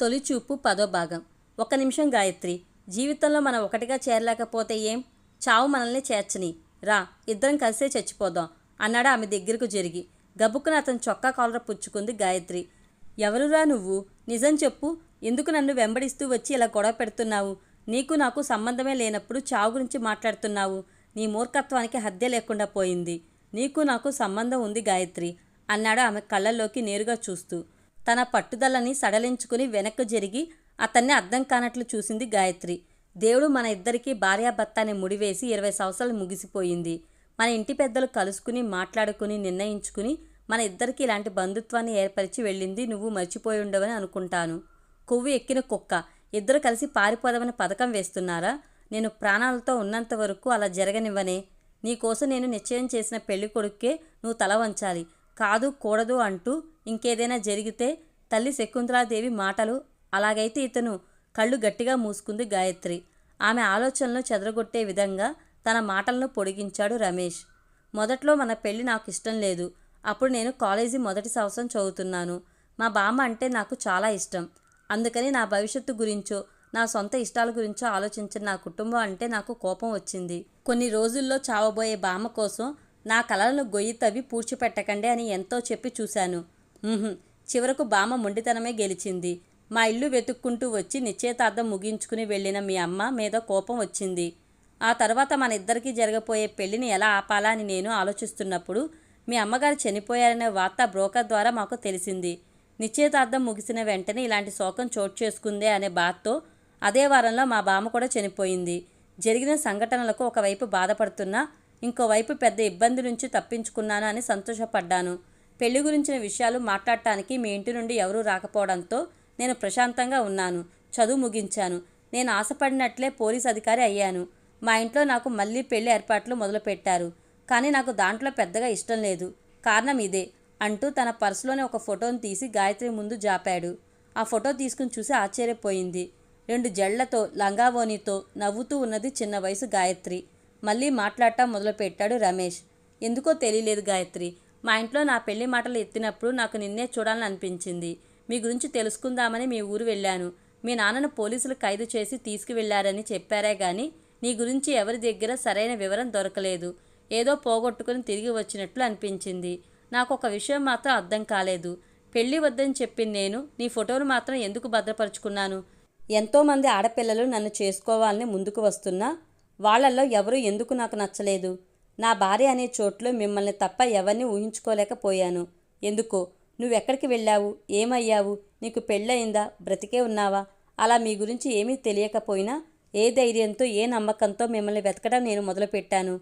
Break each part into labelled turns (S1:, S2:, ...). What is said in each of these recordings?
S1: తొలిచూపు పదో భాగం. ఒక నిమిషం గాయత్రి. జీవితంలో మనం ఒకటిగా చేరలేకపోతే ఏం? చావు మనల్ని చేర్చని. రా ఇద్దరం కలిసే చచ్చిపోదాం అన్నాడు ఆమె దగ్గరకు జరిగి. గబుక్కున అతను చొక్కా కాలర పుచ్చుకుంది గాయత్రి. ఎవరురా నువ్వు? నిజం చెప్పు. ఎందుకు నన్ను వెంబడిస్తూ వచ్చి ఇలా గొడవ పెడుతున్నావు? నీకు నాకు సంబంధమే లేనప్పుడు చావు గురించి మాట్లాడుతున్నావు. నీ మూర్ఖత్వానికి హద్య లేకుండా పోయింది. నీకు నాకు సంబంధం ఉంది గాయత్రి అన్నాడు ఆమె కళ్ళల్లోకి నేరుగా చూస్తూ. తన పట్టుదలని సడలించుకుని వెనక్కు జరిగి అతన్ని అర్థం కానట్లు చూసింది గాయత్రి. దేవుడు మన ఇద్దరికీ భార్యాభర్త అనే ముడివేసి ఇరవై సంవత్సరాలు ముగిసిపోయింది. మన ఇంటి పెద్దలు కలుసుకుని మాట్లాడుకుని నిర్ణయించుకుని మన ఇద్దరికి ఇలాంటి బంధుత్వాన్ని ఏర్పరిచి వెళ్ళింది నువ్వు మర్చిపోయి ఉండవని అనుకుంటాను. కొవ్వు ఎక్కిన కుక్క ఇద్దరు కలిసి పారిపోదామని పథకం వేస్తున్నారా? నేను ప్రాణాలతో ఉన్నంత వరకు అలా జరగనివ్వనే. నీకోసం నేను నిశ్చయం చేసిన పెళ్ళి కొడుక్కే నువ్వు తల వంచాలి. కాదు కూడదు అంటూ ఇంకేదైనా జరిగితే తల్లి శకుంతలాదేవి మాటలు. అలాగైతే ఇతను కళ్ళు గట్టిగా మూసుకుంది గాయత్రి. ఆమె ఆలోచనలు చెదరగొట్టే విధంగా తన మాటలను పొడిగించాడు రమేష్. మొదట్లో మన పెళ్ళి నాకు ఇష్టం లేదు. అప్పుడు నేను కాలేజీ మొదటి సంవత్సరం చదువుతున్నాను. మా బామ్మ అంటే నాకు చాలా ఇష్టం. అందుకని నా భవిష్యత్తు గురించో నా సొంత ఇష్టాల గురించో ఆలోచించిన నా కుటుంబం అంటే నాకు కోపం వచ్చింది. కొన్ని రోజుల్లో చావబోయే బామ్మ కోసం నా కలలను గొయ్యి తవ్వి పూడ్చిపెట్టకండి అని ఎంతో చెప్పి చూశాను. చివరకు బామ్మ మొండితనమే గెలిచింది. మా ఇల్లు వెతుక్కుంటూ వచ్చి నిశ్చయితార్థం ముగించుకుని వెళ్ళిన మీ అమ్మ మీద కోపం వచ్చింది. ఆ తర్వాత మన ఇద్దరికీ జరగబోయే పెళ్ళిని ఎలా ఆపాలా అని నేను ఆలోచిస్తున్నప్పుడు మీ అమ్మగారు చనిపోయారనే వార్త బ్రోకర్ ద్వారా మాకు తెలిసింది. నిశ్చయితార్థం ముగిసిన వెంటనే ఇలాంటి శోకం చోటు చేసుకుందే అనే బాధతో అదే వారంలో మా బామ్మ కూడా చనిపోయింది. జరిగిన సంఘటనలకు ఒకవైపు బాధపడుతున్నా ఇంకోవైపు పెద్ద ఇబ్బంది నుంచి తప్పించుకున్నాను అని సంతోషపడ్డాను. పెళ్ళి గురించిన విషయాలు మాట్లాడటానికి మీ ఇంటి నుండి ఎవరూ రాకపోవడంతో నేను ప్రశాంతంగా ఉన్నాను. చదువు ముగించాను. నేను ఆశపడినట్లే పోలీస్ అధికారి అయ్యాను. మా ఇంట్లో నాకు మళ్ళీ పెళ్ళి ఏర్పాట్లు మొదలుపెట్టారు. కానీ నాకు దాంట్లో పెద్దగా ఇష్టం లేదు. కారణం ఇదే. అంటూ తన పర్సులోని ఒక ఫోటోను తీసి గాయత్రి ముందు జాపాడు. ఆ ఫోటో తీసుకుని చూసి ఆశ్చర్యపోయింది. రెండు జళ్ళతో లంగావోనితో నవ్వుతూ ఉన్నది చిన్న వయసు గాయత్రి. మళ్ళీ మాట్లాడటం మొదలుపెట్టాడు రమేష్. ఎందుకో తెలియలేదు గాయత్రి. మా ఇంట్లో నా పెళ్ళి మాటలు ఎత్తినప్పుడు నాకు నిన్నే చూడాలని అనిపించింది మీ గురించి తెలుసుకుందామని మీ ఊరు వెళ్ళాను. మీ నాన్నను పోలీసులు ఖైదు చేసి తీసుకువెళ్ళారని చెప్పారే గాని నీ గురించి ఎవరి దగ్గర సరైన వివరం దొరకలేదు. ఏదో పోగొట్టుకుని తిరిగి వచ్చినట్లు అనిపించింది. నాకు ఒక విషయం మాత్రం అర్థం కాలేదు. పెళ్ళి వద్దని చెప్పింది నేను నీ ఫోటోను మాత్రం ఎందుకు భద్రపరుచుకున్నాను? ఎంతోమంది ఆడపిల్లలు నన్ను చేసుకోవాలని ముందుకు వస్తున్నా వాళ్ళల్లో ఎవరు ఎందుకు నాకు నచ్చలేదు? నా భార్య అనే చోట్లో మిమ్మల్ని తప్ప ఎవరిని ఊహించుకోలేకపోయాను. ఎందుకో? నువ్వెక్కడికి వెళ్ళావు? ఏమయ్యావు? నీకు పెళ్ళయిందా? బ్రతికే ఉన్నావా? అలా మీ గురించి ఏమీ తెలియకపోయినా ఏ ధైర్యంతో ఏ నమ్మకంతో మిమ్మల్ని వెతకడం నేను మొదలుపెట్టాను.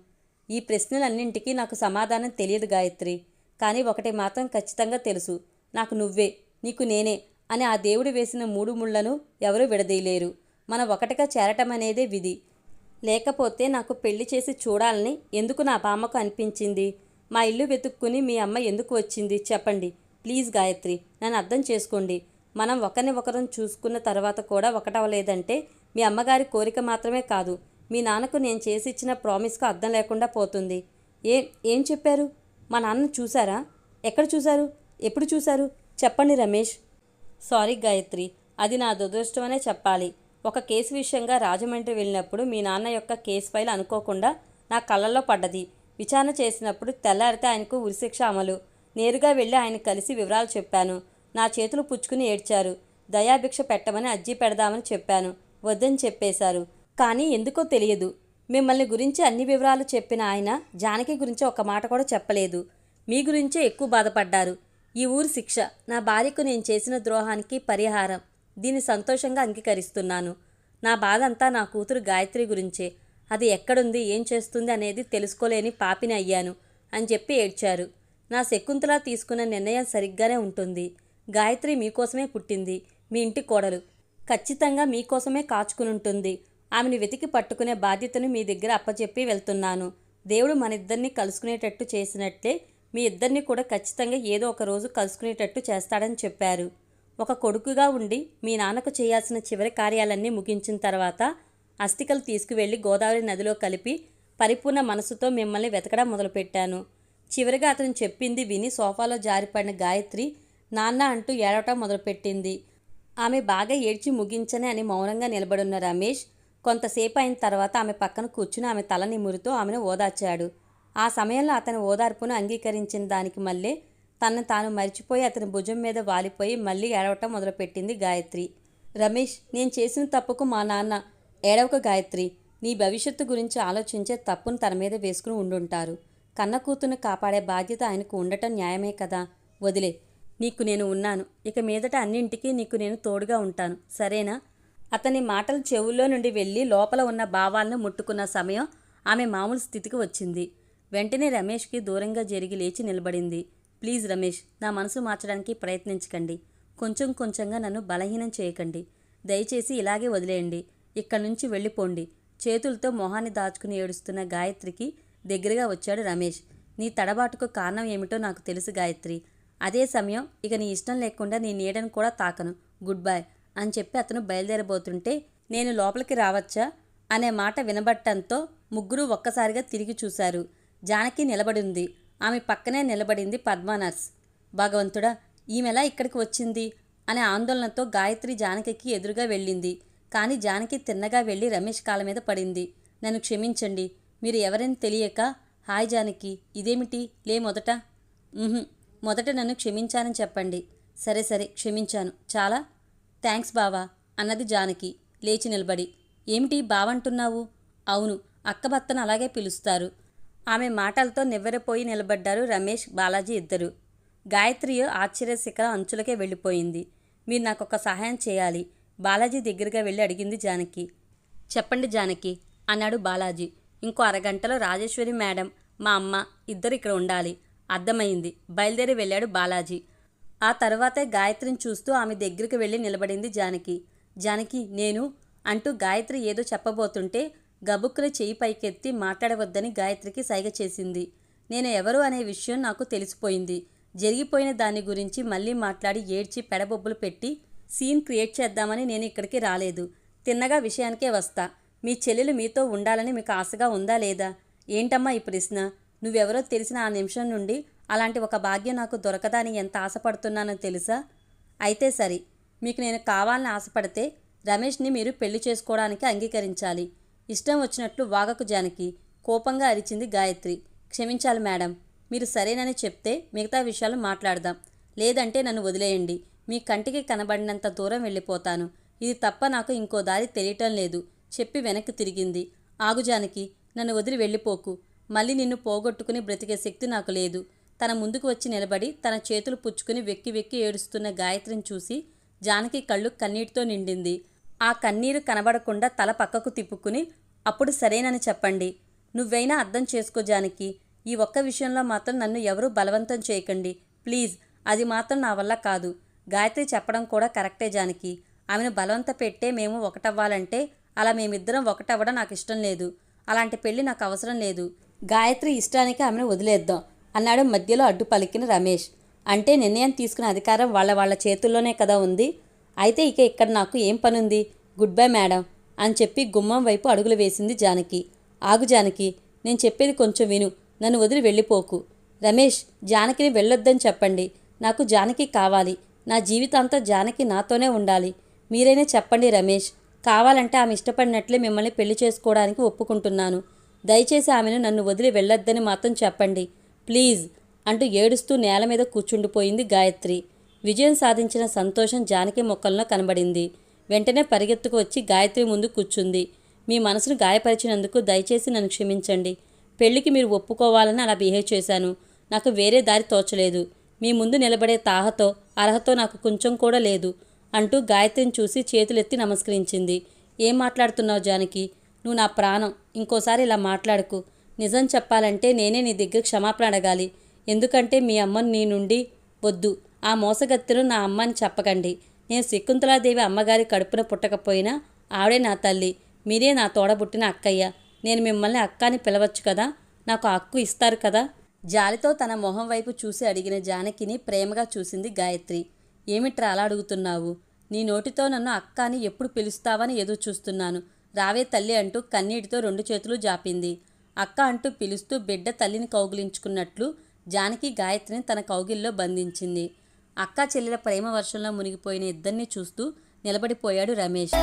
S1: ఈ ప్రశ్నలన్నింటికీ నాకు సమాధానం తెలియదు గాయత్రి. కానీ ఒకటి మాత్రం ఖచ్చితంగా తెలుసు. నాకు నువ్వే నీకు నేనే అని ఆ దేవుడు వేసిన మూడు ముళ్ళను ఎవరూ విడదీయలేరు. మన ఒకటిగా చేరటం అనేదే విధి. లేకపోతే నాకు పెళ్ళి చేసి చూడాలని ఎందుకు నా బామ్మకు అనిపించింది? మా ఇల్లు వెతుక్కుని మీ అమ్మ ఎందుకు వచ్చింది? చెప్పండి. ప్లీజ్ గాయత్రి నన్ను అర్థం చేసుకోండి. మనం ఒకరిని ఒకరం చూసుకున్న తర్వాత కూడా ఒకటవలేదంటే మీ అమ్మగారి కోరిక మాత్రమే కాదు. మీ నాన్నకు నేను చేసి ఇచ్చిన ప్రామిస్కు అర్థం లేకుండా పోతుంది. ఏ ఏం చెప్పారు? మా నాన్న చూసారా? ఎక్కడ చూశారు ఎప్పుడు చూశారు చెప్పండి రమేష్. సారీ గాయత్రి అది నా దురదృష్టమనే చెప్పాలి. ఒక కేసు విషయంగా రాజమండ్రి వెళ్ళినప్పుడు మీ నాన్న యొక్క కేసు ఫైల్ అనుకోకుండా నా కళ్ళల్లో పడ్డది. విచారణ చేసినప్పుడు తెల్లారితే ఆయనకు ఉరిశిక్ష అమలు. నేరుగా వెళ్ళి ఆయన కలిసి వివరాలు చెప్పాను. నా చేతులు పుచ్చుకుని ఏడ్చారు. దయాభిక్ష పెట్టమని అజ్జీ పెడదామని చెప్పాను. వద్దని చెప్పేశారు. కానీ ఎందుకో తెలియదు. మిమ్మల్ని గురించి అన్ని వివరాలు చెప్పిన ఆయన జానకి గురించి ఒక మాట కూడా చెప్పలేదు. మీ గురించే ఎక్కువ బాధపడ్డారు. ఈ ఊరి శిక్ష. నా భార్యకు నేను చేసిన ద్రోహానికి పరిహారం. దీన్ని సంతోషంగా అంగీకరిస్తున్నాను. నా బాధ అంతా నా కూతురు గాయత్రి గురించే. అది ఎక్కడుంది ఏం చేస్తుంది అనేది తెలుసుకోలేని పాపిని అయ్యాను అని చెప్పి ఏడ్చారు. నా శకుంతల తీసుకున్న నిర్ణయం సరిగ్గానే ఉంటుంది. గాయత్రి మీకోసమే పుట్టింది మీ ఇంటి కోడలు. ఖచ్చితంగా మీకోసమే కాచుకునుంటుంది. ఆమెను వెతికి పట్టుకునే బాధ్యతను మీ దగ్గర అప్పచెప్పి వెళ్తున్నాను. దేవుడు మన ఇద్దరిని కలుసుకునేటట్టు చేసినట్లే మీ ఇద్దరిని కూడా ఖచ్చితంగా ఏదో ఒక రోజు కలుసుకునేటట్టు చేస్తాడని చెప్పారు. ఒక కొడుకుగా ఉండి మీ నాన్నకు చేయాల్సిన చివరి కార్యాలన్నీ ముగించిన తర్వాత అస్థికలు తీసుకువెళ్ళి గోదావరి నదిలో కలిపి పరిపూర్ణ మనసుతో మిమ్మల్ని వెతకడం మొదలుపెట్టాను. చివరిగా అతను చెప్పింది విని సోఫాలో జారిపడిన గాయత్రి నాన్న అంటూ ఏడవటం మొదలుపెట్టింది. ఆమె బాగా ఏడ్చి ముగించని అని మౌనంగా నిలబడున్న రమేష్ కొంతసేపు అయిన తర్వాత ఆమె పక్కన కూర్చుని ఆమె తల నిమురుతూ ఆమెను ఓదార్చాడు. ఆ సమయంలో అతని ఓదార్పును అంగీకరించిన దానికి మళ్ళీ తనను తాను మర్చిపోయి అతని భుజం మీద వాలిపోయి మళ్ళీ ఏడవటం మొదలుపెట్టింది గాయత్రి. రమేష్ నేను చేసిన తప్పుకు మా నాన్న ఏడవక గాయత్రి. నీ భవిష్యత్తు గురించి ఆలోచించే తప్పును తన మీద వేసుకుని ఉండుంటారు. కన్న కూతుర్ని కాపాడే బాధ్యత ఆయనకు ఉండటం న్యాయమే కదా. వదిలే. నీకు నేను ఉన్నాను. ఇక మీదట అన్నింటికీ నీకు నేను తోడుగా ఉంటాను. సరేనా అతని మాటలు చెవుల్లో నుండి వెళ్ళి లోపల ఉన్న భావాలను ముట్టుకున్న సమయం ఆమె మామూలు స్థితికి వచ్చింది. వెంటనే రమేష్కి దూరంగా జరిగి లేచి నిలబడింది. ప్లీజ్ రమేష్ నా మనసు మార్చడానికి ప్రయత్నించకండి. కొంచెం కొంచెంగా నన్ను బలహీనం చేయకండి. దయచేసి ఇలాగే వదిలేయండి. ఇక్కడి నుంచి వెళ్ళిపోండి. చేతులతో మొహాన్ని దాచుకుని ఏడుస్తున్న గాయత్రికి దగ్గరగా వచ్చాడు రమేష్. నీ తడబాటుకు కారణం ఏమిటో నాకు తెలుసు గాయత్రి. అదే సమయం ఇక నీ ఇష్టం లేకుండా నీ నీడను కూడా తాకను. గుడ్ బై అని చెప్పి అతను బయలుదేరబోతుంటే నేను లోపలికి రావచ్చా? అనే మాట వినబట్టంతో ముగ్గురు ఒక్కసారిగా తిరిగి చూశారు. జానకి నిలబడింది ఆమె పక్కనే నిలబడింది పద్మానర్స్. భగవంతుడా ఈమెలా ఇక్కడికి వచ్చింది? అనే ఆందోళనతో గాయత్రి జానకికి ఎదురుగా వెళ్ళింది. కానీ జానకి తిన్నగా వెళ్ళి రమేష్ కాళ్ళ మీద పడింది. నన్ను క్షమించండి మీరు ఎవరని తెలియక? హాయ్ జానకి ఇదేమిటి? లే మొదట. మొదట నన్ను క్షమించానని చెప్పండి. సరే సరే క్షమించాను. చాలా? థ్యాంక్స్ బావా అన్నది జానకి. లేచి నిలబడి ఏమిటి బావంటున్నావు? అవును అక్కబత్తను అలాగే పిలుస్తారు. ఆమె మాటలతో నివ్వెరపోయి నిలబడ్డారు రమేష్ బాలాజీ ఇద్దరు. గాయత్రి ఆశ్చర్య శిఖర అంచులకే వెళ్ళిపోయింది. మీరు నాకు ఒక సహాయం చేయాలి. బాలాజీ దగ్గరగా వెళ్ళి అడిగింది జానకి. చెప్పండి జానకి అన్నాడు బాలాజీ. ఇంకో అరగంటలో రాజేశ్వరి మేడం మా అమ్మ ఇద్దరు ఇక్కడ ఉండాలి. అర్థమైంది. బయలుదేరి వెళ్ళాడు బాలాజీ. ఆ తర్వాతే గాయత్రిని చూస్తూ ఆమె దగ్గరికి వెళ్ళి నిలబడింది జానకి. జానకి నేను అంటూ గాయత్రి ఏదో చెప్పబోతుంటే గబుక్కున చేయి పైకెత్తి మాట్లాడవద్దని గాయత్రికి సైగ చేసింది. నేను ఎవరు అనే విషయం నాకు తెలిసిపోయింది. జరిగిపోయిన దాని గురించి మళ్ళీ మాట్లాడి ఏడ్చి పెడబొబ్బులు పెట్టి సీన్ క్రియేట్ చేద్దామని నేను ఇక్కడికి రాలేదు. తిన్నగా విషయానికే వస్తా. మీ చెల్లెలు మీతో ఉండాలని మీకు ఆశగా ఉందా లేదా? ఏంటమ్మా ఈ ప్రశ్న? నువ్వెవరో తెలిసిన ఆ నిమిషం నుండి అలాంటి ఒక భాగ్యం నాకు దొరకదని ఎంత ఆశపడుతున్నానో తెలుసా? అయితే సరే. మీకు నేను కావాలని ఆశపడితే రమేష్ని మీరు పెళ్ళి చేసుకోవడానికి అంగీకరించాలి. ఇష్టం వచ్చినట్లు వాగకు జానకి కోపంగా అరిచింది గాయత్రి. క్షమించాలి మేడం మీరు సరేనని చెప్తే మిగతా విషయాలు మాట్లాడదాం. లేదంటే నన్ను వదిలేయండి. మీ కంటికి కనబడినంత దూరం వెళ్ళిపోతాను. ఇది తప్ప నాకు ఇంకో దారి తెలియటం లేదు. చెప్పి వెనక్కి తిరిగింది. ఆగు జానకి నన్ను వదిలి వెళ్ళిపోకు. మళ్ళీ నిన్ను పోగొట్టుకుని బ్రతికే శక్తి నాకు లేదు. తన ముందుకు వచ్చి నిలబడి తన చేతులు పుచ్చుకుని వెక్కి వెక్కి ఏడుస్తున్న గాయత్రిని చూసి జానకి కళ్ళు కన్నీటితో నిండింది. ఆ కన్నీరు కనబడకుండా తల పక్కకు తిప్పుకుని అప్పుడు సరేనని చెప్పండి. నువ్వైనా అర్థం చేసుకో జానకి. ఈ ఒక్క విషయంలో మాత్రం నన్ను ఎవరూ బలవంతం చేయకండి. ప్లీజ్ అది మాత్రం నా వల్ల కాదు. గాయత్రి చెప్పడం కూడా కరెక్టే జానకి. ఆమెను బలవంత పెట్టే మేము ఒకటవ్వాలంటే అలా మేమిద్దరం ఒకటవ్వడం నాకు ఇష్టం లేదు. అలాంటి పెళ్ళి నాకు అవసరం లేదు. గాయత్రి ఇష్టానికి ఆమెను వదిలేద్దాం అన్నాడు మధ్యలో అడ్డు పలికిన రమేష్. అంటే నిర్ణయం తీసుకునే అధికారం వాళ్ళ వాళ్ళ చేతుల్లోనే కదా ఉంది. అయితే ఇక ఇక్కడ నాకు ఏం పనుంది? గుడ్ బై మేడం అని చెప్పి గుమ్మం వైపు అడుగులు వేసింది జానకి. ఆగు జానకి నేను చెప్పేది కొంచెం విను నన్ను వదిలి వెళ్ళిపోకు. రమేష్ జానకిని వెళ్ళొద్దని చెప్పండి. నాకు జానకి కావాలి. నా జీవితాంతం జానకి నాతోనే ఉండాలి. మీరైనా చెప్పండి రమేష్ కావాలంటే ఆమె ఇష్టపడినట్లే మిమ్మల్ని పెళ్ళి చేసుకోవడానికి ఒప్పుకుంటున్నాను. దయచేసి ఆమెను నన్ను వదిలి వెళ్ళొద్దని మాత్రం చెప్పండి. ప్లీజ్ అంటూ ఏడుస్తూ నేల మీద కూర్చుండిపోయింది గాయత్రి. విజయం సాధించిన సంతోషం జానకి మొక్కల్లో కనబడింది. వెంటనే పరిగెత్తుకు వచ్చి గాయత్రి ముందు కూర్చుంది. మీ మనసును గాయపరిచినందుకు దయచేసి నన్ను క్షమించండి. పెళ్ళికి మీరు ఒప్పుకోవాలని అలా బిహేవ్ చేశాను. నాకు వేరే దారి తోచలేదు. మీ ముందు నిలబడే తాహతో అర్హతో నాకు కొంచెం కూడా లేదు అంటూ గాయత్రిని చూసి చేతులెత్తి నమస్కరించింది. ఏం మాట్లాడుతున్నావు జానకి? నువ్వు నా ప్రాణం. ఇంకోసారి ఇలా మాట్లాడకు. నిజం చెప్పాలంటే నేనే నీ దగ్గర క్షమాపణ అడగాలి. ఎందుకంటే మీ అమ్మను నీ నుండి వద్దు. ఆ మోసగత్తెను నా అమ్మని చెప్పకండి. నేను శకుంతలాదేవి అమ్మగారి కడుపున పుట్టకపోయినా ఆవిడే నా తల్లి. మీరే నా తోడబుట్టిన అక్కయ్య. నేను మిమ్మల్ని అక్క అని పిలవచ్చు కదా? నాకు హక్కు ఇస్తారు కదా? జాలితో తన మొహం వైపు చూసి అడిగిన జానకిని ప్రేమగా చూసింది గాయత్రి. ఏమిట్రా అలా అడుగుతున్నావు? నీ నోటితో నన్ను అక్క అని ఎప్పుడు పిలుస్తావని ఎదురు చూస్తున్నాను. రావే తల్లి అంటూ కన్నీటితో రెండు చేతులు జాపింది. అక్క అంటూ పిలుస్తూ బిడ్డ తల్లిని కౌగిలించుకున్నట్లు జానకి గాయత్రిని తన కౌగిల్లో బంధించింది. అక్క చెల్లెల ప్రేమ వర్షంలో మునిగిపోయిన ఇద్దరిని చూస్తూ నిలబడిపోయాడు రమేష్.